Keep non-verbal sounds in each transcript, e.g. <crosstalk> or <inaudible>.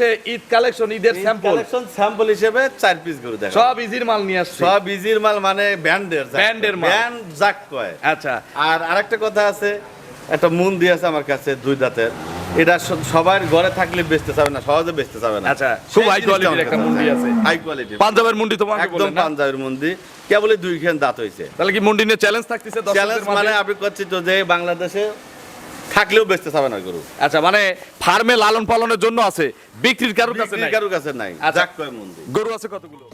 হচ্ছে ঈদ কালেকশন ঈদের sample collection sample হিসেবে চার পিস গরু দেখা সব ইজির মাল নিয়ে আসছে। সব ইজির মাল মানে ব্যান্ডের ব্যান্ডের মাল। ব্যান্ড জাক কয়। আচ্ছা। আর আরেকটা কথা আছে একটা মুন দিয়ে আছে আমার কাছে দুই দাঁতের। এটা সবার ঘরে থাকলে বেচতে চাবে না সহজে বেচতে চাবে না। আচ্ছা, খুব quality একটা মুন্ডি আছে। হাই কোয়ালিটি পাঞ্জাবের মুন্ডি তোমাকে একদম? পাঞ্জাবের মুন্ডি কেবলই দুই খান দাঁত হয়েছে তাহলে কি মুন্ডি নিয়ে চ্যালেঞ্জ থাকতেছে চ্যালেঞ্জ মানে আপনি করছি তো যে বাংলাদেশে থাকলেও বেচতে চাবে না গরু। আচ্ছা মানে ফার্মে লালন পালনের জন্য আছে বিক্রির কারুর কাছে নাই? কারোর কাছে নাই আচ্ছা। গরু আছে কতগুলো?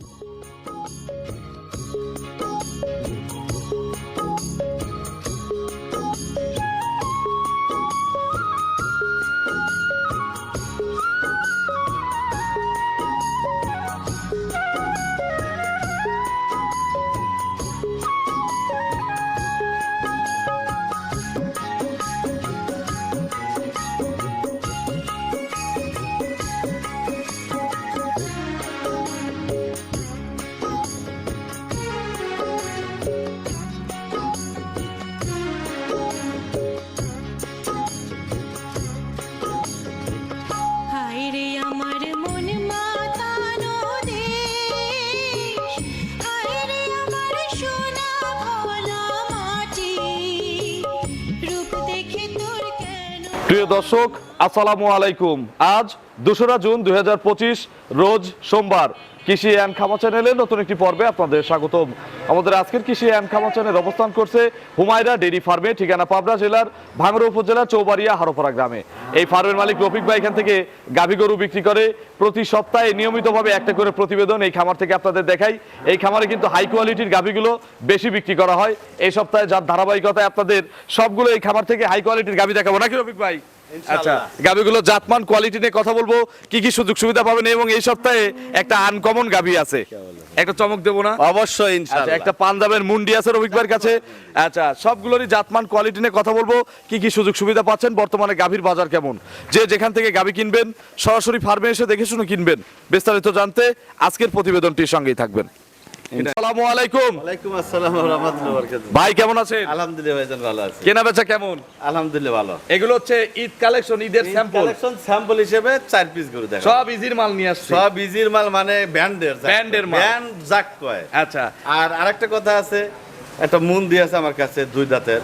প্রিয় দর্শক আসসালামু আলাইকুম। আজ দোসরা জুন দু হাজার পঁচিশ রোজ সোমবার। কৃষি অ্যান্ড খামা চ্যানেলে নতুন একটি পর্বে আপনাদের স্বাগতম। আমাদের আজকের কৃষি অ্যান্ড খামা চ্যানেল অবস্থান করছে হুমায়রা ডেরি ফার্মে, ঠিকানা পাবনা জেলার ভাঙড়া উপজেলার চৌবাড়িয়া হারোপাড়া গ্রামে। এই ফার্মের মালিক রফিক ভাই এখান থেকে গাভী গরু বিক্রি করে প্রতি সপ্তাহে নিয়মিতভাবে একটা করে প্রতিবেদন এই খামার থেকে আপনাদের দেখাই। এই খামারে কিন্তু হাই কোয়ালিটির গাভীগুলো বেশি বিক্রি করা হয়। এই সপ্তাহে যার ধারাবাহিকতায় আপনাদের সবগুলো এই খামার থেকে হাই কোয়ালিটির গাভী দেখাবো। নাকি রফিক ভাই? আচ্ছা গাভীগুলো জাতমান কোয়ালিটি নিয়ে কথা বলব। কি কি সুযোগ সুবিধা পাবেন এবং এই সপ্তাহে একটা আনকমন গাভী আছে। একটা চমক দেবো না? অবশ্যই আচ্ছা ইনশাআল্লাহ। একটা পাঞ্জাবের মুন্ডি আছে ভাইয়ের কাছে। আচ্ছা সবগুলোরই জাতমান কোয়ালিটি নিয়ে কথা বলব। কি কি সুযোগ সুবিধা পাচ্ছেন? বর্তমানে গাভীর বাজার কেমন? যে যেখান থেকে গাভী কিনবেন সরাসরি ফার্মে এসে দেখে শুনে কিনবেন। বিস্তারিত জানতে আজকের প্রতিবেদনটির সঙ্গেই থাকবেন। আসসালামু আলাইকুম। ওয়ালাইকুম আসসালাম ওয়া রাহমাতুল্লাহি ওয়া বারাকাতুহু। ভাই কেমন আছেন? আলহামদুলিল্লাহ ভাইজান ভালো আছি। কেনা বেচা কেমন? আলহামদুলিল্লাহ ভালো। এগুলো হচ্ছে ঈদ কালেকশন ঈদের স্যাম্পল কালেকশন স্যাম্পল হিসেবে চার পিস গরু দেখা সব ইজির মাল নিয়ে আসছে। সব ইজির মাল মানে ব্যান্ডের ব্যান্ডের মাল। ব্যান্ড জাক কয়। আচ্ছা। আর আরেকটা কথা আছে একটা মুন দিয়েছে আমার কাছে দুই দাঁতের।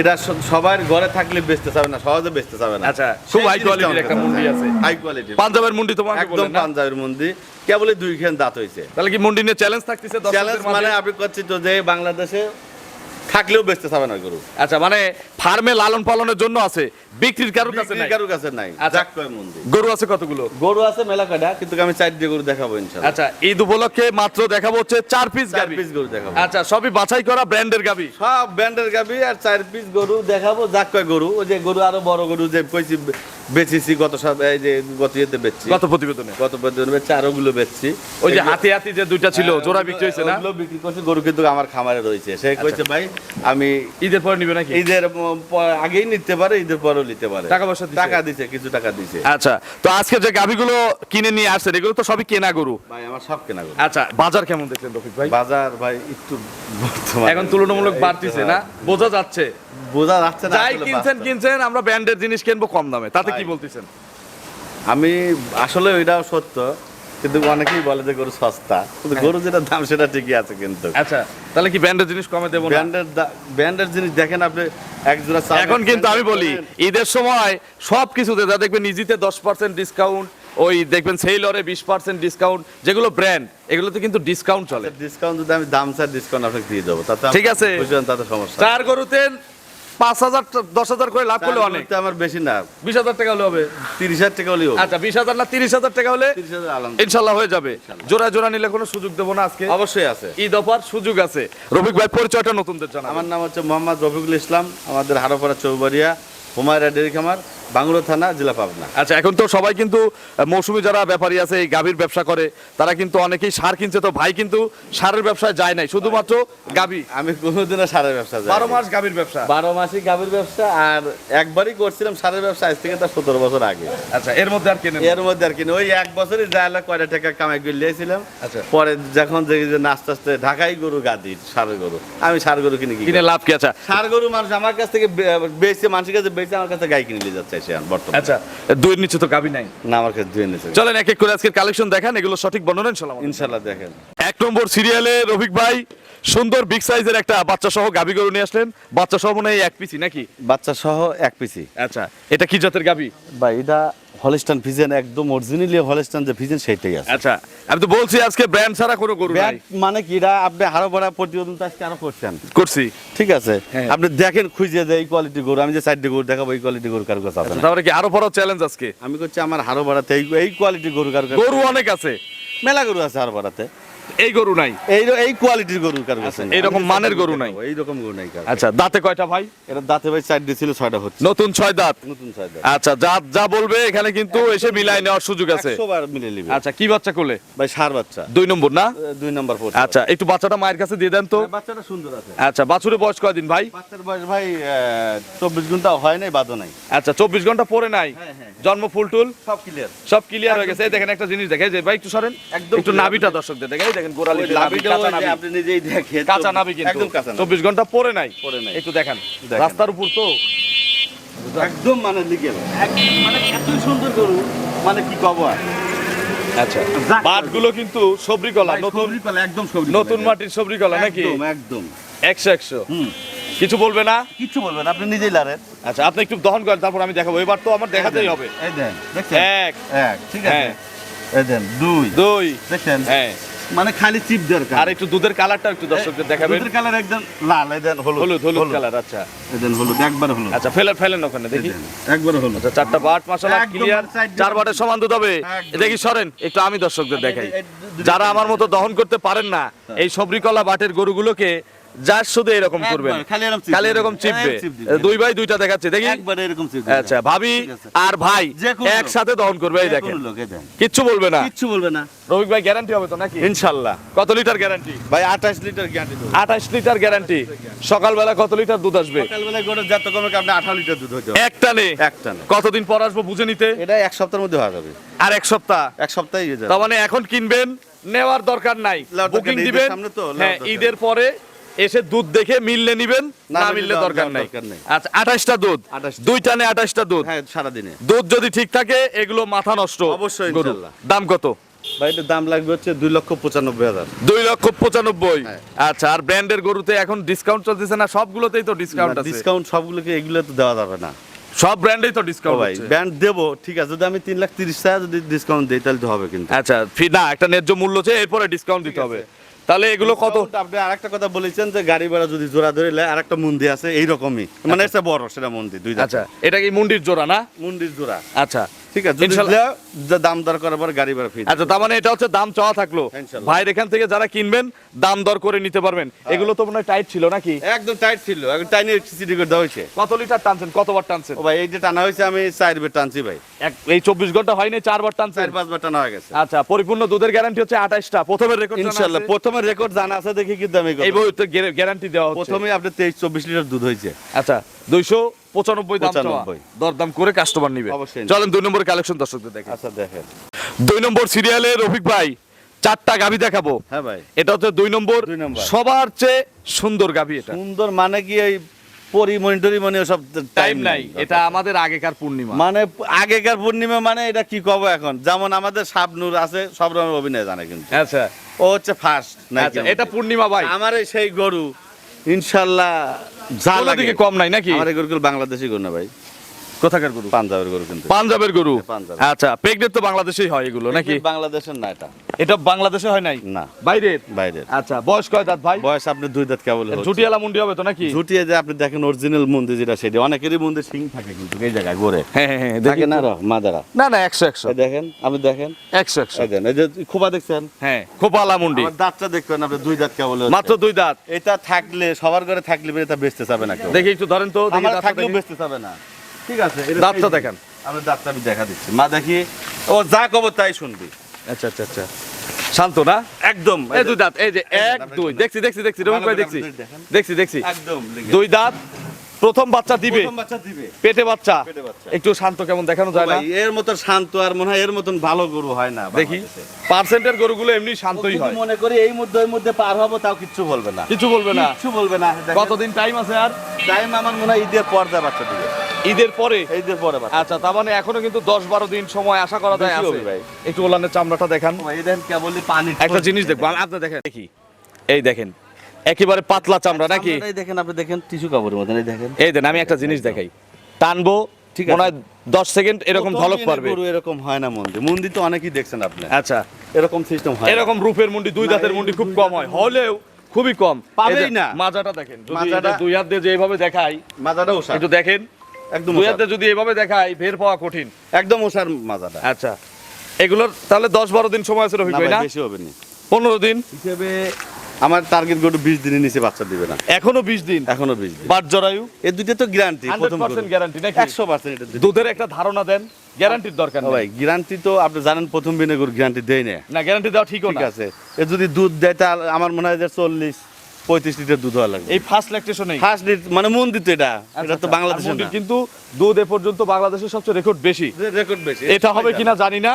এটা সবার ঘরে থাকলে বেচতে চাবে না সহজে বেচতে চাবে না। আচ্ছা, খুব হাই কোয়ালিটির একটা মুন্ডি আছে। হাই কোয়ালিটি পাঞ্জাবের মুন্ডি তোমাকে একদম? পাঞ্জাবের মুন্ডি। কেবলই দুই খান দাঁত হইছে। তাহলে কি মুন্ডি নিয়ে চ্যালেঞ্জ থাকতেছে চ্যালেঞ্জ মানে আপনি করছি তো যে বাংলাদেশে থাকলেও বেচতে চাবে না গরু। আচ্ছা মানে ফার্মে লালন পালনের জন্য আছে। বিক্রির কারোর কাছে নাই? কারোর কাছে নাই। আচ্ছা। জাক কয় মুন্ডি গরু আছে কতগুলো? গরু আছে মেলা কাটা কিন্তু আমি চার দিয়ে গরু দেখাবো ইনশাআল্লাহ আচ্ছা ঈদ উপলক্ষে মাত্র দেখাবো হচ্ছে চার পিস গাবি পিস গরু দেখাবো। আচ্ছা সবই বাছাই করা ব্র্যান্ডের গাবি সব ব্যান্ডের গাবি আর চার পিস গরু দেখাবো যাক কয় গরু। ওই যে গরু আরও বড় গরু যে কইছি বেচেছি গত সব এই যে গত ইয়েতে বেচছি। কত প্রতিবেদনে? গত পর্যন্ত বেচছি আরও গুলো বেচছি। ওই যে হাতি হাতি যে দুইটা ছিল জোড়া বিক্রি হয়েছে না? ওগুলো বিক্রি করছি গরু কিন্তু আমার খামারে রয়েছে। সে কইছে ভাই আমি ঈদের পরে নিবে নাকি? ঈদের আগেই নিতে পারে ঈদের নিতে পারে। টাকা পয়সা টাকা দিছে কিছু টাকা দিছে। আচ্ছা তো আজকে যে গাভিগুলো কিনে নিয়ে আসছেন এগুলো তো সবই কেনা গরু। ভাই আমার সব কেনা গরু। আচ্ছা বাজার কেমন দেখছেন রফিক ভাই? বাজার ভাই একটু বর্তমানে- এখন তুলনামূলক বাড়তিছে না? বোঝা যাচ্ছে। বোঝা যাচ্ছে না যাই কিনছেন কিনছেন আমরা ব্র্যান্ডের জিনিস কিনবো কম দামে। তাতে কি। বলতেছেন? আমি আসলে ওইটাও সত্য। কিন্তু অনেকেই বলে যে গরু সস্তা। কিন্তু গরু যেটা দাম সেটা ঠিকই আছে কিন্তু। আচ্ছা তাহলে কি ব্র্যান্ডের জিনিস কমে দেবো ব্র্যান্ডের ব্র্যান্ডের জিনিস দেখেন আপনি এক জোড়া চাল- এখন কিন্তু আমি বলি ঈদের সময় সব কিছুতে যা দেখবেন ইজিতে দশ পার্সেন্ট ডিসকাউন্ট ওই দেখবেন সেইলরে বিশ পার্সেন্ট ডিসকাউন্ট যেগুলো ব্র্যান্ড এগুলোতে কিন্তু ডিসকাউন্ট চলে। ডিসকাউন্ট যদি আমি দাম চাই ডিসকাউন্ট আপনাকে দিয়ে দেবো তাতে ঠিক আছে। তাতে সমস্যা চার গরুতে পাঁচ হাজার দশ হাজার করে লাভ করলে অনেক। আমার বেশি না। বিশ হাজার টাকা হলে হবে। তিরিশ হাজার টাকা হলে আচ্ছা বিশ হাজার না তিরিশ হাজার টাকা হলে তিরিশ হাজার আলহামদুলিল্লাহ। ইনশাল্লাহ হয়ে যাবে। জোড়া জোড়া নিলে কোনো সুযোগ দেবো না আজকে। অবশ্যই আছে। ঈদ অফার সুযোগ আছে। রফিক ভাই পরিচয়টা নতুনদের জানা আমার নাম হচ্ছে মোহাম্মদ রফিকুল ইসলাম আমাদের হারোপাড়া চৌবাড়িয়া হুমায়রা ডেরি খামার। বাংলো থানা জেলা পাবনা। আচ্ছা এখন তো সবাই কিন্তু মৌসুমী যারা ব্যাপারী আছে এই গাভীর ব্যবসা করে তারা কিন্তু অনেকেই সার কিনছে তো ভাই কিন্তু সারের ব্যবসায় যায় নাই শুধুমাত্র গাভী। আমি কোনোদিনও সারের ব্যবসা যাই বারো মাস গাভীর ব্যবসা। বারো মাসই গাভীর ব্যবসা আর একবারই করছিলাম সারের ব্যবসা আজ থেকে তার সতেরো বছর আগে। আচ্ছা এর মধ্যে আর কেনেন? এর মধ্যে আর কি না, ওই এক বছরই যা এলাকা কয়টা টাকা কামাই করে লিয়েছিলাম আচ্ছা। পরে যখন দেখি যে আস্তে আস্তে ঢাকাই গরু গাদি সার গরু। আমি সার গরু কিনে কি কিনে লাভ কি? আচ্ছা। সার গরু মানুষ আমার কাছ থেকে বে- বেচে মানুষের কাছে বেচে আমার কাছে গাই কিনে নিয়ে যাচ্ছে। বর্তমানে। আচ্ছা দুইয়ের নিচে তো গাবি নাই। না আমার কাছে দুইয়ের নিচে চলেন এক এক করে আজকের কালেকশন দেখান এগুলো সঠিক বর্ণনা ইনশাল্লাহ ইনশাল্লাহ দেখেন। এক নম্বর সিরিয়ালে রফিক ভাই সুন্দর বিগ সাইজের একটা বাচ্চা সহ গাবি গরু নিয়ে আসলেন। বাচ্চা সহ মনে হয় এক পিসি নাকি? বাচ্চা সহ এক পিসি আচ্ছা এটা কি জাতের গাবি বা এটা হলিস্টান ফিজেন একদম অরিজিনালি হলিস্টান যে ফিজেন সেটাই আছে। আচ্ছা আমি তো বলছি আজকে ব্র্যান্ড ছাড়া কোনো গরু নাই। মানে কি এটা আপনি হারো ভরা প্রতিবেদন আজকে আরও করছেন। করছি। ঠিক আছে? হ্যাঁ। আপনি দেখেন খুঁজে যে এই কোয়ালিটি গরু। আমি যে সাইডে গরু দেখাবো এই কোয়ালিটি গরু কারও কাছে আছে না। তারপরে কি আরও বড় চ্যালেঞ্জ আজকে? আমি করছি আমার হারো ভরাতে এই এই কোয়ালিটি গরু কারও কাছে গরু অনেক আছে। মেলা গরু আছে হারো ভরাতে। এই গরু নাই। এই এই কোয়ালিটির গরু কারও কাছে নেই। এইরকম মানের গরু নাই। এই রকম গরু নাই কারও আচ্ছা দাঁতে কয়টা ভাই? এটা দাঁতে ভাই সাইড ছিল ছয়টা হচ্ছে। নতুন ছয় দাঁত? নতুন সাইড আচ্ছা যা যা বলবে এখানে কিন্তু এসে মিলাই নেওয়ার সুযোগ আছে। একশো বার মিলে নিবে। আচ্ছা কি বাচ্চা কোলে? ভাই সার বাচ্চা। দুই নম্বর না? দুই নাম্বার পড়ছে। আচ্ছা একটু বাচ্চাটা মায়ের কাছে দিয়ে দেন তো। বাচ্চাটা সুন্দর আছে। আচ্ছা বাছুরের বয়স কয়দিন ভাই? বাচ্চার বয়স ভাই চব্বিশ ঘণ্টা হয় নাই বাদও নাই। আচ্ছা চব্বিশ ঘণ্টা পরে নাই? হ্যাঁ, হ্যাঁ। জন্ম ফুল টুল? সব ক্লিয়ার সব ক্লিয়ার হয়ে গেছে। এই দেখেন একটা জিনিস দেখে যে ভাই একটু সরেন। একদম একটু। নাভিটা দর্শকদের দেখে। এই দেখেন গোড়ালি কাঁচা। আপনি নিজেই দেখেন কিন্তু। চব্বিশ ঘণ্টা পরে নাই। পরে নাই। একটু দেখেন দেখেন। রাস্তার উপর তো একদম মানে লিগেল মানে এত সুন্দর গরু মানে কি কব আচ্ছা বাটগুলো কিন্তু সবরি কলা নতুন একদম নতুন মাটির সবরি কলা নাকি? একদম একশো একশো। কিছু বলবে না? কিচ্ছু বলবেন আপনি নিজেই লারেন। আচ্ছা আপনি একটু দহন করেন তারপর আমি দেখাবো। এবার তো আমার দেখাতেই হবে। এই দেন এক। এক ঠিক আছে? হ্যাঁ। এই দেন দুই। দুই। দেখছেন? হ্যাঁ। মানে খালি চিপ দরকার। আর একটু দুধের কালারটা একটু দর্শকদের দেখাবেন। দুধের কালার একদম লাল এদেন দেন হলুদ হলুদ হলুদ কালার আচ্ছা। এদেন দেন হলুদ একবার হলুদ। আচ্ছা ফেলে ফেলেন ওখানে দেখি। একবার হলুদ। আচ্ছা চারটা বাট মশলা ক্লিয়ার চার বাটের সমান। দুধ হবে। দেখি সরেন একটু আমি দর্শকদের দেখাই। এই দুধের যারা আমার মতো দহন করতে পারেন না এই সবরিকলা বাটের গরুগুলোকে যার শুধু এরকম করবেন। খালি এরকম চিপবে। দিবেন। দুই ভাই দুইটা দেখাচ্ছে দেখি। এরকম আচ্ছা ভাবি আর ভাই। একসাথে দহন করবে এই দেখেন। কিচ্ছু বলবে না। কিচ্ছু বলবে না। রবিক ভাই গ্যারান্টি হবে তো নাকি? কত লিটার গ্যারান্টি ভাই আঠাশ লিটার গ্যারান্টি দেবো। আঠাশ লিটার গ্যারান্টি সকালবেলা কত লিটার দুধ আসবে? যত কমে আপনি লিটার দুধ। একটা নে। একটা না। কতদিন পর আসব বুঝে নিতে? এটা এক সপ্তাহের মধ্যে হয়ে যাবে। আর এক সপ্তাহ? এক সপ্তাহে হয়ে যাবে। তার মানে এখন কিনবেন নেওয়ার দরকার নাই। বুকিং দিবেন। সামনে তো, হ্যাঁ ঈদের পরে এসে দুধ দেখে মিললে নিবেন না মিললে দরকার নাই। আচ্ছা আঠাশটা দুধ। 28 দুই টানে আঠাশটা দুধ। হ্যাঁ সারাদিনে। দুধ যদি ঠিক থাকে এগুলো মাথা নষ্ট। অবশ্যই, দাম কত? দাম লাগবে হচ্ছে দুই লক্ষ পঁচানব্বই হাজার। দুই লক্ষ পঁচানব্বই। হ্যাঁ। আচ্ছা আর ব্র্যান্ডের গরুতে এখন ডিসকাউন্ট চলতেছে না? সবগুলোতেই তো ডিসকাউন্ট আছে। ডিসকাউন্ট সবগুলোকে এগুলো তো দেওয়া যাবে না। সব ব্র্যান্ডেই তো ডিসকাউন্ট ভাই ব্যান্ড দেবো ঠিক আছে। যদি আমি তিন লাখ তিরিশ টাকা যদি ডিসকাউন্ট দিই তাহলে তো হবে কিন্তু। আচ্ছা ফি না একটা ন্যায্য মূল্য আছে এরপরে ডিসকাউন্ট দিতে হবে। তাহলে এগুলো কত? আপনি আরেকটা কথা বলেছেন যে গাড়ি ভাড়া যদি জোড়া ধরে আরেকটা মন্দির আছে এইরকমই। মানে এটা বড় সেটা মন্দির দুই আচ্ছা এটা কি মন্দির জোড়া না? মন্দির জোড়া। আচ্ছা। ঠিক আছে যদি ইনশাল্লাহ। দেও, যা দাম দর করার পর গাড়ি ভাড়া ফ্রি আচ্ছা তার মানে এটা হচ্ছে দাম চাওয়া থাকল। ভাইয়ের এখান থেকে যারা কিনবেন দাম দর করে নিতে পারবেন। এগুলো তো মনে হয় টাইট ছিল নাকি? একদম টাইট ছিল এখন টাইনে সিটি করে দেওয়া হয়েছে। কত লিটার টানছেন? কতবার টানছেন? ভাই এই যে টানা হয়েছে আমি চার টানছি ভাই। এই চব্বিশ ঘণ্টা হয়নি চারবার টানছেন? চার পাঁচবার টানা হয়ে গেছে। আচ্ছা পরিপূর্ণ দুধের গ্যারান্টি হচ্ছে আঠাশটা। প্রথমের রেকর্ড ইনশাল্লাহ প্রথমে রেকর্ড জানা আছে দেখি কি দামে এই গ্যারান্টি দেওয়া প্রথমে আপনার তেইশ চব্বিশ লিটার দুধ হয়েছে। আচ্ছা দুইশো পঁচানব্বই 95 দরদাম করে কাস্টমার নিবে। চলেন দুই নম্বর কালেকশন দর্শকদের দেখেন। আচ্ছা দেখেন। দুই নম্বর সিরিয়ালে রফিক ভাই চারটা গাভি দেখাবো। হ্যাঁ ভাই। এটা হচ্ছে দুই নম্বর। সবার চেয়ে সুন্দর গাভি এটা। সুন্দর মানে কি এই পরিমণি টরিমণি সব টাইম নাই। এটা আমাদের আগেকার পূর্ণিমা। মানে আগেকার পূর্ণিমা মানে এটা কি কব এখন? যেমন আমাদের শাবনুর আছে সব রকমের অভিনয় জানে কিন্তু। আচ্ছা। ও হচ্ছে ফার্স্ট আচ্ছা এটা পূর্ণিমা ভাই। আমার সেই গরু। ইনশাল্লাহ যা লাগে। দিকে কম নাই নাকি? আমার এই গরুগুলো বাংলাদেশি গরু না ভাই। কোথাকার গরু? পাঞ্জাবের গরু কিন্তু। পাঞ্জাবের গরু? হ্যাঁ, আচ্ছা তো বাংলাদেশেই হয় এগুলো নাকি? বাংলাদেশের না এটা। এটা বাংলাদেশে হয় নাই? না। বাইরের? বাইরের। আচ্ছা বয়স কয় দাঁত ভাই? বয়স আপনি দুই দাঁত কেবল ঝুটিয়ালা মুন্ডি হবে তো নাকি? ঝুটিয়ে যে আপনি দেখেন অরিজিনাল যেটা সেটা অনেকেরই সিং থাকে কিন্তু এই জায়গায় ঘুরে হ্যাঁ হ্যাঁ হ্যাঁ থাকে না মাদারা। না না একশো একশো। দেখেন আপনি দেখেন। একশো একশো। দেখেন এই যে খোপা দেখছেন? হ্যাঁ খোপালা মুন্ডি। দাঁতটা দেখবেন আপনি দুই দাঁত কেবল মাত্র দুই দাঁত। এটা থাকলে সবার ঘরে থাকলে এটা বেচতে চাবে না দেখি একটু ধরেন তো আমার থাকলেও বেচতে চাবে না। ঠিক আছে দাঁতটা দেখেন। আমি দাঁতটা আমি দেখা দিচ্ছি। মা দেখি ও যা কব তাই শুনবি। আচ্ছা আচ্ছা আচ্ছা। শান্ত না? একদম। এই দুই দাঁত এই যে এক দুই। দেখছি দেখছি দেখছি রবি ভাই দেখছি। দেখছি দেখছি। একদম দুই দাঁত প্রথম বাচ্চা দিবে। পেটে বাচ্চা। একটু শান্ত কেমন দেখানো যায় না? এর মতন শান্ত আর মনে হয় এর মতন ভালো গরু হয় না দেখি। পার্সেন্টের গরুগুলো এমনি শান্তই হয়। মনে করি এই মধ্যে ওই মধ্যে পার হব তাও কিচ্ছু বলবে না। কিছু বলবে না। কিচ্ছু বলবে না। কতদিন টাইম আছে আর? টাইম আমার মনে হয় ঈদের পর দেয় বাচ্চা দিবে। ঈদের পরে? ঈদের পরে আচ্ছা তার মানে এখনও কিন্তু দশ বারো দিন সময় আশা করা যায় আছে। একটু ওলানের চামড়াটা দেখান। এই দেখেন কেবলই পানি একটা জিনিস দেখব আপনি দেখেন। দেখি। এই দেখেন। একেবারে পাতলা চামড়া নাকি? দেখেন আপনি দেখেন টিস্যু কাপড়ের মতন এই দেখেন। এই দেন আমি একটা জিনিস দেখাই। টানবো ঠিক মনে আছে। হয় দশ সেকেন্ড এরকম ঝলক পারবে এরকম হয় না মন্দির মন্দির তো অনেকেই দেখছেন আপনি। আচ্ছা। এরকম সিস্টেম হয় এরকম রূপের মুন্ডি দুই দাঁতের মুন্ডি খুব কম হয়। হলেও খুবই কম। পাবেই না। মাজাটা দেখেন মাজাটা- দুই হাত দিয়ে যে এইভাবে দেখাই মাজাটা ওষার। একটু দেখেন। একদম দুই। হাতে যদি এইভাবে দেখাই বের পাওয়া কঠিন। একদম ওষার মাজাটা। আচ্ছা। এগুলোর তাহলে দশ বারো দিন সময় আছে রফিক ভাই, না? বেশি হবে না। পনেরো দিন? হিসেবে আমার টার্গেট গরু বিশ দিনের নিচে বাচ্চা দিবে না। এখনও বিশ দিন? এখনও বিশ দিন। বাট জরায়ু? এই দুইটা তো গ্যারান্টি প্রথম গ্যারান্টি নাকি? একশো পার্সেন্ট এটা দুধের একটা ধারণা দেন। গ্যারান্টির দরকার ভাই গ্যারান্টি তো আপনি জানেন প্রথম বিনে গরু গ্যারান্টি দেয় না। না গ্যারান্টি দেওয়া ঠিক আছে। এ যদি দুধ দেয় তা আমার মনে হয় যে চল্লিশ পঁয়ত্রিশ লিটার দুধ হওয়া লাগবে। এই ফার্স্ট ফার্স্ট মানে মন্দির তো এটা। এটা তো বাংলাদেশে কিন্তু দুধ এ পর্যন্ত বাংলাদেশের সবচেয়ে রেকর্ড বেশি। রেকর্ড বেশি। এটা হবে কিনা জানি না।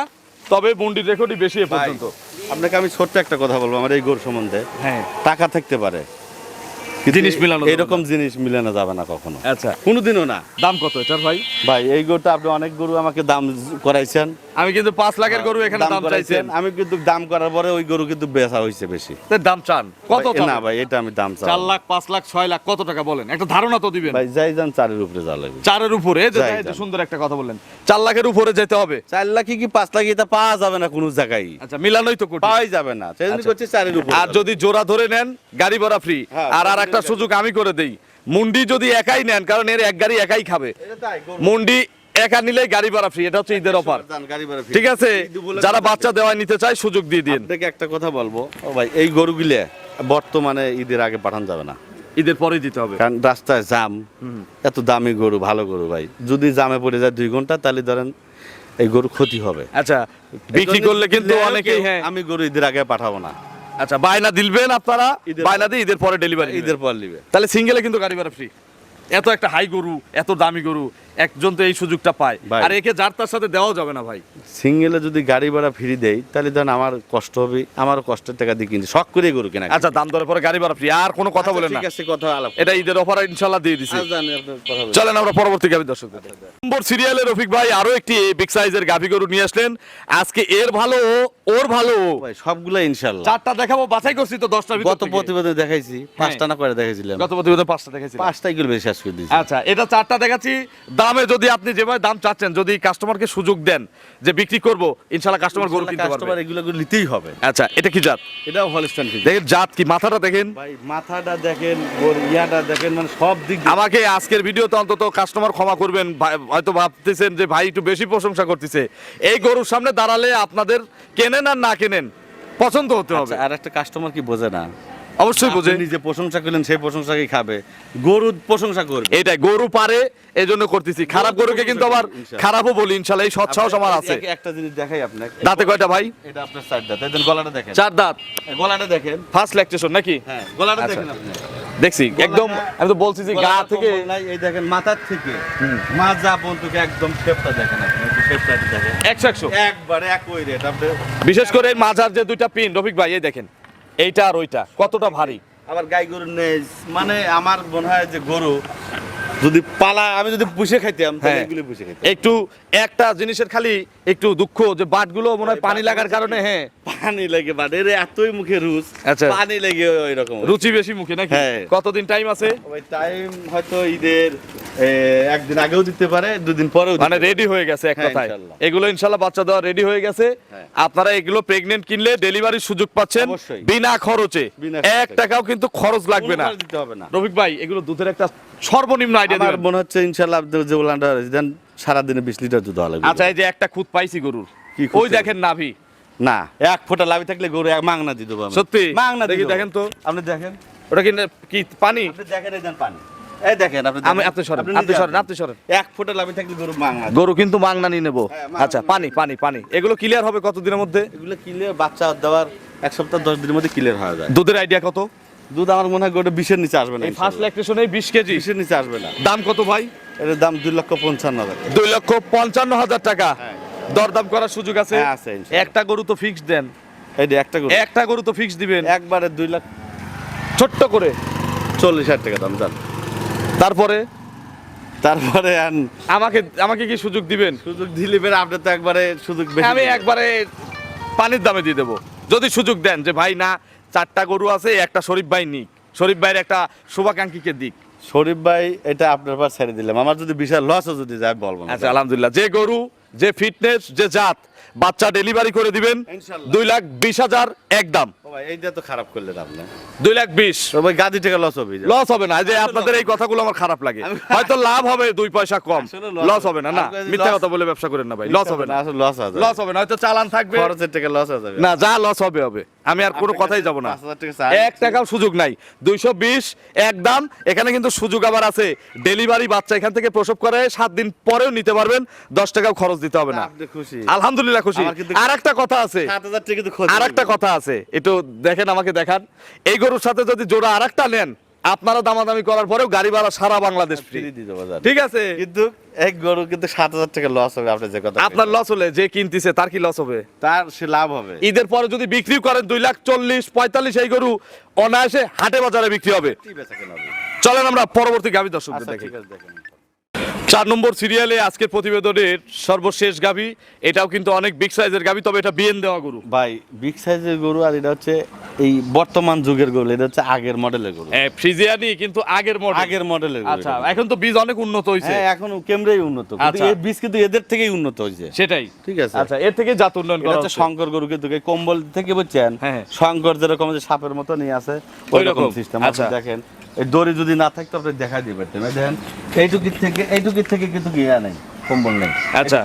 তবে বন্ডি রেকর্ডই বেশি এ পর্যন্ত। আপনাকে আমি ছোট্ট একটা কথা বলব আমার এই গরু সম্বন্ধে। হ্যাঁ। টাকা থাকতে পারে। জিনিস মিলানো এরকম জিনিস মিলানো যাবে না কখনো। আচ্ছা। কোনোদিনও না। দাম কত এটার ভাই? ভাই এই গরুটা আপনি অনেক গরু আমাকে দাম করাইছেন। আমি কিন্তু পাঁচ লাখের গরু এখানে দাম চাইছেন। আমি কিন্তু দাম করার পরে ওই গরু কিন্তু বেচা হয়েছে বেশি। দাম চান। কত না ভাই এটা আমি দাম চাই। চার লাখ পাঁচ লাখ ছয় লাখ কত টাকা বলেন? একটা ধারণা তো দিবেন। ভাই যাই যান চারের উপরে যা লাগবে। চারের উপরে। সুন্দর একটা কথা বললেন। চার লাখের উপরে যেতে হবে। চার লাখ কি পাঁচ লাখ এটা পাওয়া যাবে না কোনো জায়গায়? আচ্ছা মিলানোই তো পাওয়াই যাবে না। আচ্ছা। করছে চারের উপরে। আর যদি জোড়া ধরে নেন গাড়ি ভাড়া ফ্রি হ্যাঁ, আর আর একটা সুযোগ আমি করে দেই। মুন্ডি যদি একাই নেন কারণ এর এক গাড়ি একাই খাবে। মুন্ডি একা নিলেই গাড়ি ভাড়া ফ্রি এটা হচ্ছে ঈদের অফার। ঠিক আছে? যারা বাচ্চা দেওয়া নিতে চায় সুযোগ দিয়ে দিন আপনাকে একটা কথা বলব। ও ভাই এই গরুগুলো বর্তমানে ঈদের আগে পাঠানো যাবে না। ঈদের পরে দিতে হবে। কারণ রাস্তায় জাম। এত দামি গরু ভালো গরু ভাই। যদি জামে পড়ে যায় দুই ঘণ্টা তাহলে ধরেন এই গরু ক্ষতি হবে। আচ্ছা বিক্রি করলে কিন্তু অনেকেই হ্যাঁ। আমি গরু ঈদের আগে পাঠাবো না। আচ্ছা বায়না দিলবেন আপনারা? বায়না দিয়ে ঈদের পরে ডেলিভারি ঈদের পর নিবে তাহলে সিঙ্গেলে কিন্তু গাড়ি ভাড়া ফ্রি এত একটা হাই গরু এত দামি গরু একজন তো এই সুযোগটা পায়। আর একে যার তার সাথে দেওয়াও যাবে না ভাই। সিঙ্গেলে যদি গাড়ি ভাড়া ফ্রি দেই তাহলে ধরেন আমার কষ্ট হবে আমারও কষ্টের টাকা দিয়ে কিনছি শখ করে গরু কেনা। আচ্ছা দাম দরে পরে গাড়ি ভাড়া ফ্রি আর কোনো কথা বলেন না। ঠিক আছে কথা আলাপ। এটা ঈদের অফার ইনশাল্লাহ দিয়ে দিছি। কথা বলছি। চলেন আমরা পরবর্তী গাভি দর্শক নম্বর সিরিয়ালে রফিক ভাই আরও একটি বিগ সাইজের গাভি গরু নিয়ে আসলেন। আজকে এর ভালো ওর ভালো ভাই সবগুলা ইনশাল্লাহ চারটা দেখাবো বাছাই করছি তো দশটার ভিতর গত। প্রতিবেদনে দেখাইছি পাঁচটা না করে দেখাইছিলাম? গত প্রতিবেদনে পাঁচটা দেখাইছি পাঁচটা এগুলো বেশি শেষ করে দিয়েছি। আচ্ছা এটা চারটা দেখাচ্ছি। দামে যদি আপনি যেভাবে দাম চাচ্ছেন যদি কাস্টমারকে সুযোগ দেন যে বিক্রি করব ইনশাল্লাহ কাস্টমার গরু কিনতে কাস্টমার পারবে এগুলো নিতেই হবে। আচ্ছা এটা কি জাত? এটাও হলস্টাইন দেখেন জাত কি? মাথাটা দেখেন। ভাই মাথাটা দেখেন ইয়াটা দেখেন মানে সব দিক আমাকে আজকের ভিডিওতে অন্তত কাস্টমার ক্ষমা করবেন। হয়তো ভাবতেছেন যে ভাই একটু বেশি প্রশংসা করতেছে। এই গরুর সামনে দাঁড়ালে আপনাদের কেনেন আর না কেনেন পছন্দ হতে হবে। আচ্ছা, আর একটা কাস্টমার কি বোঝে না? অবশ্যই বোঝে। নিজে প্রশংসা করলেন সেই প্রশংসাকেই খাবে। গরু প্রশংসা করবে। এটাই গরু পারে এই জন্য করতেছি খারাপ গরুকে কিন্তু আবার খারাপও বলি ইনশাল্লাহ এই সৎসাহস আমার আছে। একটা জিনিস দেখাই আপনাকে। দাঁতে কয়টা ভাই? এটা আপনার চার দাঁত। এই দেন গলাটা দেখেন। চার দাঁত। গলাটা দেখেন। ফার্স্ট ল্যাকটেশন নাকি? হ্যাঁ গলাটা আচ্ছা। দেখেন আপনি। দেখছি একদম আমি তো বলছি যে গা থেকে নাই, এই দেখেন মাথার থেকে। মাজা বন্ধুকে একদম শেপটা দেখেন আপনি শেপটা দেখেন। একশো একশো। একবার একই রেট আপনি বিশেষ করে মাঝার যে দুইটা পিন রফিক ভাই এই দেখেন। এইটা আর ওইটা, কতটা ভারী? আবার গাই গরু নেই মানে আমার মনে হয় যে গরু যদি পালা আমি যদি পুষে খাইতাম হ্যাঁ। এগুলো পুষে খাইতাম। একটু একটা জিনিসের খালি একটু দুঃখ যে বাটগুলো মনে হয় পানি লাগার কারণে হ্যাঁ। পানি লেগে বাট এর এতই মুখে রুচ আচ্ছা। পানি লেগে ওই রকম রুচি বেশি মুখে নাকি? হ্যাঁ। কতদিন টাইম আছে? ওই টাইম হয়তো ঈদের একদিন আগেও দিতে পারে দুদিন পরেও মানে রেডি হয়ে গেছে এক হ্যাঁ, কথায়। এগুলো ইনশাল্লাহ বাচ্চা দেওয়া রেডি হয়ে গেছে। আপনারা এগুলো প্রেগনেন্ট কিনলে ডেলিভারির সুযোগ পাচ্ছেন বিনা খরচে। এক টাকাও কিন্তু খরচ লাগবে না। দিতে হবে না। রফিক ভাই এগুলো দুধের একটা সর্বনিম্ন আইডিয়া দিবেন। মনে হচ্ছে ইনশাল্লাহ আপনি যে বললেন দেন সারাদিনে বিশ লিটার দুধ লাগবে। আচ্ছা এই যে একটা খুদ পাইছি গরুর। কি ওই দেখেন নাভি। না এক ফোঁটা লাভি থাকলে গরু এক মাংনা দিয়ে দেবো সত্যি? মাংনা দেখি দেখেন তো। আপনি দেখেন। ওটা কি কি পানি? আপনি দেখেন এই দেন পানি। এই দেখেন আপনি আমি আপনি সরেন আপনি সরেন আপনি সরেন। এক ফোঁটা লাভি থাকলে গরু মাংনা গরু কিন্তু মাংনা নিয়ে নেব। হ্যাঁ, আচ্ছা পানি পানি পানি। এগুলো ক্লিয়ার হবে কতদিনের মধ্যে? এগুলো ক্লিয়ার বাচ্চা দেওয়ার এক সপ্তাহ দশ দিনের মধ্যে ক্লিয়ার হয়ে যায়। দুধের আইডিয়া কত? দুধ আমার মনে হয় গোটা বিশের নিচে আসবে না এই ফার্স্ট ল্যাকটেশনে বিশ কেজি। বিশের নিচে আসবে না। দাম কত ভাই? এর দাম দুই লক্ষ পঞ্চান্ন হাজার দুই লক্ষ পঞ্চান্ন হাজার টাকা। হ্যাঁ। দরদাম করার সুযোগ আছে? হ্যাঁ, আছে, একটা গরু তো ফিক্স দেন। একটা গরু। একটা গরু তো ফিক্স দিবেন। একবারে দুই লাখ ছোট্ট করে। চল্লিশ হাজার টাকা দাম জান। তারপরে? তারপরে আমাকে আমাকে কি সুযোগ দিবেন? সুযোগ দিলে বের আপনি তো একবারে সুযোগ আমি একবারে পানির দামে দিয়ে দেবো। যদি সুযোগ দেন যে ভাই না চারটা গরু আছে একটা শরীফ ভাই নিক। শরীফ ভাইয়ের একটা শুভাকাঙ্ক্ষীকে দিক। শরীফ ভাই এটা আপনার পাশ ছেড়ে দিলাম। আমার যদি বিশাল লসও যদি যায় বলব আচ্ছা আলহামদুলিল্লাহ। যে গরু যে ফিটনেস যে জাত বাচ্চা ডেলিভারি করে দিবেন দুই লাখ বিশ হাজার একদম এইটা তো খারাপ করলেন আপনি। দুই লাখ বিশ। গাদি টাকা লস হবে লস হবে না যে আপনাদের এই <laughs> কথাগুলো আমার খারাপ লাগে। হয়তো লাভ হবে দুই পয়সা কম। লস হবে। হবে না না। মিথ্যা কথা বলে ব্যবসা করেন না ভাই লস হবে না। আসলে লস হবে না হয়তো চালান থাকবে। টাকা লস যাবে। না যা লস হবে হবে। আমি আর কোনো কথাই যাব না। 5,000 টাকা চাই। এক টাকাও সুযোগ নাই। দুইশো বিশ এক দাম। এখানে কিন্তু সুযোগ আবার আছে। ডেলিভারি বাচ্চা এখান থেকে প্রসব করে সাত দিন পরেও নিতে পারবেন। দশ টাকাও খরচ দিতে হবে না। আলহামদুলিল্লাহ খুশি। আর একটা কথা আছে। আর একটা কথা আছে। একটু দেখেন আমাকে দেখান। এই গরুর সাথে যদি জোড়া আর একটা নেন আপনারা দামাদামি করার পরেও গাড়ি ভাড়া সারা বাংলাদেশ ফ্রি। ঠিক আছে? কিন্তু এক গরু কিন্তু সাত হাজার টাকা লস হবে আপনার যে কথা আপনার লস হলে যে কিনতেছে তার কি লস হবে? তার সে লাভ হবে। ঈদের পরে যদি বিক্রি করেন দুই লাখ চল্লিশ পঁয়তাল্লিশ এই গরু অনায়াসে হাটে বাজারে বিক্রি হবে? চলেন আমরা পরবর্তী গাভী দর্শকদের আচ্ছা দেখি। ঠিক আছে দেখেন। চার নম্বর সিরিয়ালে আজকের প্রতিবেদনের সর্বশেষ গাভী এটাও কিন্তু অনেক বিগ সাইজের গাভী তবে এটা বিএন দেওয়া গরু ভাই বিগ সাইজের গরু আর এটা হচ্ছে এই বর্তমান যুগের গরু এটা হচ্ছে আগের মডেলের গরু হ্যাঁ, ফ্রিজিয়ানি কিন্তু আগের মডেল আগের মডেলের গরু আচ্ছা এখন তো বীজ অনেক উন্নত হয়েছে হ্যাঁ এখন কেমরাই উন্নত কিন্তু আচ্ছা। এই বীজ কিন্তু এদের থেকেই উন্নত হয়েছে সেটাই ঠিক আছে আচ্ছা এর থেকে জাত উন্নয়ন করা হচ্ছে। শঙ্কর গরু কিন্তু এই কম্বল থেকে বুঝছেন হ্যাঁ। শঙ্কর যেরকম যে সাপের মতো নিয়ে আছে ওই রকম। সিস্টেম। আপনি দেখেন এই দড়ি যদি না থাকতো আপনি দেখাই পারতেন দেখেন এইটুকির থেকে এইটুকির থেকে কিন্তু গিয়া নেই কম্বল নেই। আচ্ছা।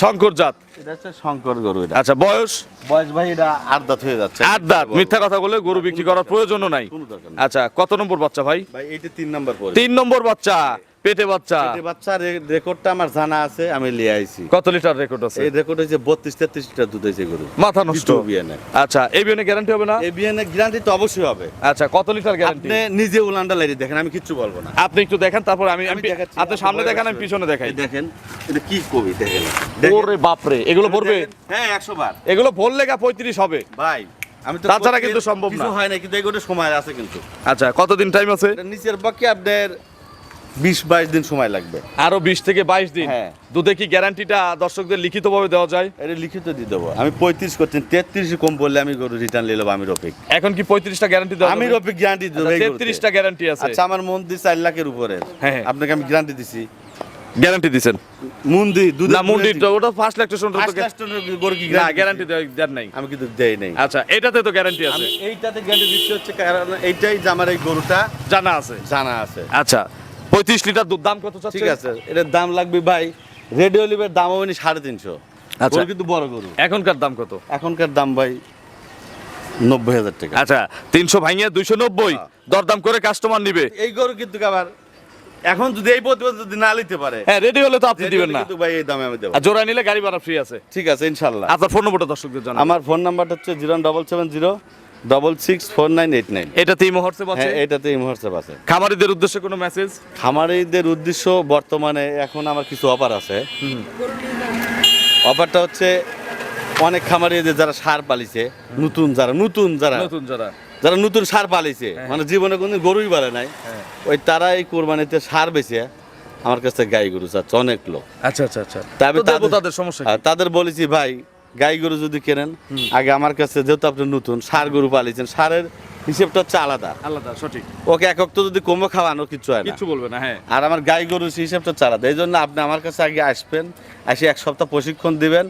শঙ্কর জাত। এটা হচ্ছে শঙ্কর গরু এটা। আচ্ছা বয়স? বয়স ভাই এটা আট দাঁত হয়ে যাচ্ছে। আট দাঁত। মিথ্যা কথা বলে গরু বিক্রি করার প্রয়োজনও নাই। কোনো আচ্ছা কত নম্বর বাচ্চা ভাই? ভাই এইটা তিন নম্বর তিন নম্বর বাচ্চা। পেটে বাচ্চা? পেটে বাচ্চা রেকর্ডটা আমার জানা আছে আমি লিয়ে আইছি। কত লিটার রেকর্ড আছে? এই রেকর্ড হচ্ছে বত্রিশ তেত্রিশ লিটার দুধ হয়েছে গরু মাথা নষ্ট। আচ্ছা এই গ্যারান্টি হবে না? এই গ্যারান্টি তো অবশ্যই হবে। আচ্ছা কত লিটার গ্যারান্টি আপনি নিজে উলান্ডা লাইরি দেখেন আমি কিচ্ছু বলব না। আপনি একটু দেখেন তারপর আমি আমি আপনি সামনে দেখান আমি পিছনে দেখাই। দেখেন এটা কি কবি দেখেন। ওরে বাপরে এগুলো পড়বে? হ্যাঁ একশো বার। এগুলো ভরলে গা পঁয়ত্রিশ হবে। ভাই আমি তো তাছাড়া কিন্তু সম্ভব কিছু হয় না কিন্তু এগুলো সময় আছে কিন্তু। আচ্ছা কতদিন টাইম আছে? নিচের বাকি আপনার বিশ বাইশ দিন সময় লাগবে। আরও বিশ থেকে বাইশ দিন? হ্যাঁ। দুধে কি গ্যারান্টিটা দর্শকদের লিখিত ভাবে দেওয়া যায়? এটা লিখিত দিয়ে দেবো। আমি পঁয়ত্রিশ করছেন তেত্রিশ কম বললে আমি গরু রিটার্ন নিয়ে আমি রফিক। এখন কি পঁয়ত্রিশটা গ্যারান্টি দেওয়া আমি রফিক গ্যারান্টি দেবো তেত্রিশটা গ্যারান্টি আছে। আচ্ছা আমার মন্দির চার লাখের উপরে হ্যাঁ। আপনাকে আমি গ্যারান্টি দিছি। গ্যারান্টি দিচ্ছেন মন্দির দুধ না মন্দিরটা ওটা ল্যাকটেশন গরু কি না গ্যারান্টি গ্যারান্টি দেওয়ার নাই। আমি কিন্তু দেই নাই। আচ্ছা এটাতে তো গ্যারান্টি আছে। এইটাতে গ্যারান্টি দিচ্ছি হচ্ছে কারণ এইটাই যে আমার এই গরুটা জানা আছে। জানা আছে। আচ্ছা পঁয়ত্রিশ লিটার দুধ দাম কত ঠিক আছে এটার দাম লাগবে ভাই রেডিও লিভের দাম হবে সাড়ে তিনশো। আচ্ছা। কিন্তু বড় গরু। এখনকার দাম কত? এখনকার দাম ভাই নব্বই হাজার টাকা। আচ্ছা তিনশো ভাঙিয়ে দুইশো নব্বই হ্যাঁ। দরদাম করে কাস্টমার নিবে। এই গরু কিন্তু আবার এখন যদি এই প্রতিবেদন যদি না নিতে পারে হ্যাঁ রেডি হলে তো আপনি দিবেন না। কিন্তু ভাই এই দামে আমি দেবো। আর জোড়া নিলে গাড়ি ভাড়া ফ্রি আছে। ঠিক আছে ইনশাল্লাহ। আপনার ফোন নম্বরটা দর্শকদের জানান। আমার ফোন নাম্বারটা হচ্ছে zero double seven zero double six four nine eight nine এটাতে এই মুহূর্তে আছে? হ্যাঁ এটাতে এই মুহূর্তে আছে। খামারিদের উদ্দেশ্যে কোনো মেসেজ খামারিদের উদ্দেশ্য বর্তমানে এখন আমার কিছু অফার আছে। অফারটা হচ্ছে অনেক খামারি যারা সার পালিছে নতুন যারা নতুন যারা। নতুন যারা। যারা নতুন সার পালিছে মানে জীবনে কোনো গরুই বাড়ে নাই। হ্যাঁ। ওই তারা এই কোরবানিতে সার বেচে আমার কাছে গাই গরু চাচ্ছে অনেক লোক। আচ্ছা আচ্ছা আচ্ছা। তাদের সমস্যা তাদের বলেছি ভাই গাই গরু যদি কেনেন আগে আমার কাছে যেহেতু আপনি নতুন সার গরু পালিয়েছেন সারের হিসেবটা হচ্ছে আলাদা। আলাদা সঠিক। ওকে একক তো যদি কমে খাওয়ানো কিছু হয় না। কিচ্ছু বলবে না হ্যাঁ। আর আমার গাই গরু হিসেবটা চালাতে এই জন্য আপনি আমার কাছে আগে আসবেন এসে এক সপ্তাহ প্রশিক্ষণ দিবেন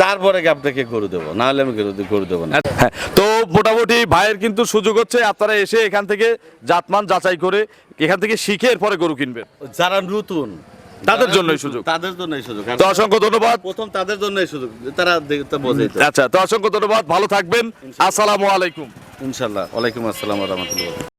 তারপরে আপনাকে গরু দেবো। না হলে আমি গরু গরু দেবো না। হ্যাঁ, তো মোটামুটি ভাইয়ের কিন্তু সুযোগ হচ্ছে আপনারা এসে এখান থেকে জাতমান যাচাই করে এখান থেকে শিখে এরপরে গরু কিনবেন। যারা নতুন তাদের জন্যই সুযোগ। তাদের জন্যই সুযোগ। তো অসংখ্য ধন্যবাদ। প্রথম তাদের জন্যই সুযোগ। তারা বোঝে আচ্ছা তো অসংখ্য ধন্যবাদ। ভালো থাকবেন। আসসালামু আলাইকুম। ইনশাল্লাহ। ওয়ালাইকুম আসসালাম রহমতুল্লাহ।